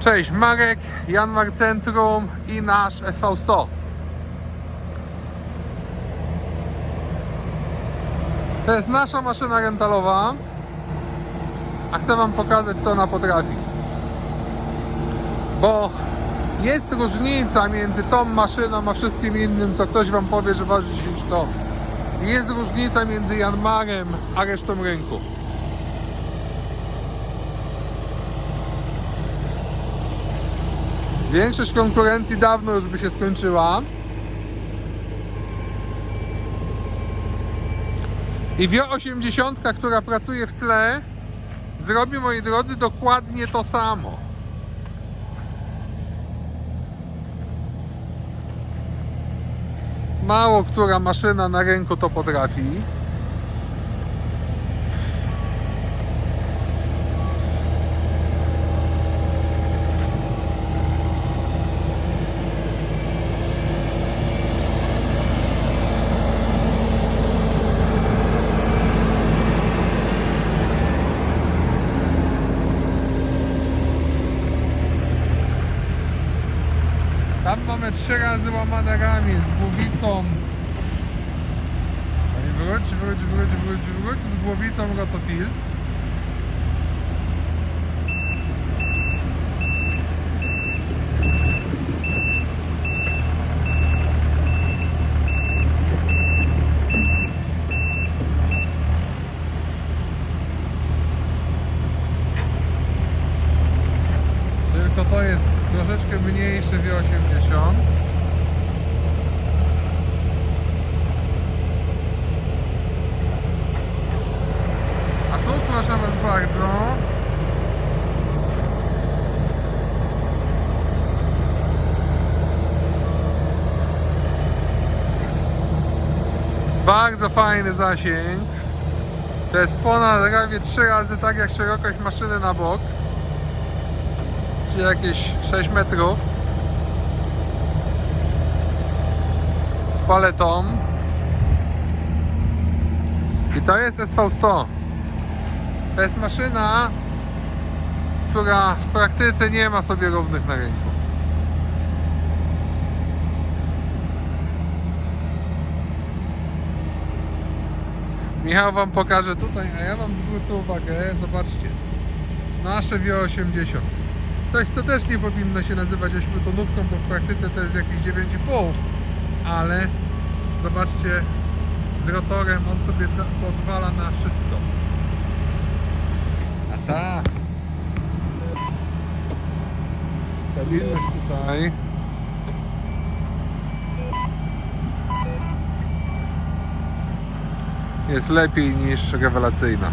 Cześć, Marek, Janmar Centrum i nasz SV100. To jest nasza maszyna rentalowa, a chcę Wam pokazać, co ona potrafi. Bo jest różnica między tą maszyną, a wszystkim innym, co ktoś Wam powie, że waży 10 ton. Jest różnica między Janmarem, a resztą rynku. Większość konkurencji dawno już by się skończyła. I Wio 80, która pracuje w tle, zrobi, moi drodzy, dokładnie to samo. Mało która maszyna na rynku to potrafi. Tam mamy trzy razy łamane ramię z głowicą. Wróć, wróć, wróć, wróć, wróć z głowicą rototilt. Tylko to jest troszeczkę mniejszy W80. A tu proszę Was bardzo. Bardzo fajny zasięg. To jest ponad prawie 3 razy tak jak szerokość maszyny na bok czyli jakieś 6 metrów. Z paletą. I to jest SV100 to jest maszyna która w praktyce nie ma sobie równych na rynku. Michał Wam pokaże tutaj, a ja Wam zwrócę uwagę, zobaczcie. Nasze Wio 80 Coś, co też nie powinno się nazywać ośmiotonówką, bo w praktyce to jest jakieś 9,5 ale zobaczcie z rotorem on sobie pozwala na wszystko. A ta. Stabilność tutaj. Jest lepiej niż rewelacyjna